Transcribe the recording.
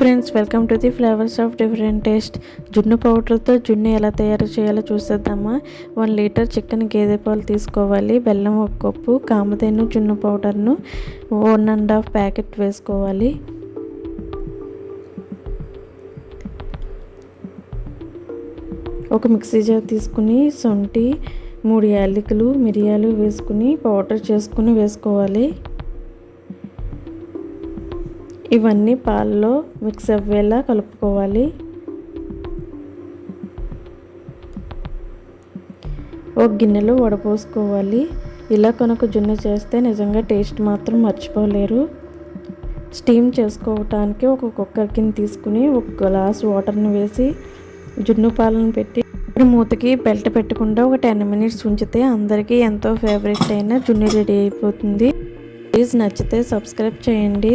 Friends welcome to the flavours of different taste జున్ను పౌడర్తో జున్ను ఎలా తయారు చేయాలో చూసేద్దామా? వన్ లీటర్ చికెన్ గేదె పాలు తీసుకోవాలి. బెల్లం ఒక కప్పు కామధేను జున్ను పౌడర్ను వన్ అండ్ హాఫ్ ప్యాకెట్ వేసుకోవాలి. ఒక మిక్సీ జార్ తీసుకుని సొంటి మూడు యాలకులు మిరియాలు వేసుకుని పౌడర్ చేసుకుని వేసుకోవాలి. ఇవన్నీ పాలలో మిక్స్ అవ్వేలా కలుపుకోవాలి. ఒక గిన్నెలో వడపోసుకోవాలి. ఇలా కనుక జున్ను చేస్తే నిజంగా టేస్ట్ మాత్రం మర్చిపోలేరు. స్టీమ్ చేసుకోవటానికి ఒక కుక్కర్ కింద తీసుకుని ఒక గ్లాస్ వాటర్ని వేసి జున్ను పాలను పెట్టి మూతకి బెల్ట్ పెట్టకుండా ఒక టెన్ మినిట్స్ ఉంచితే అందరికీ ఎంతో ఫేవరెట్ అయిన జున్ను రెడీ అయిపోతుంది. ప్లీజ్ నచ్చితే సబ్స్క్రైబ్ చేయండి.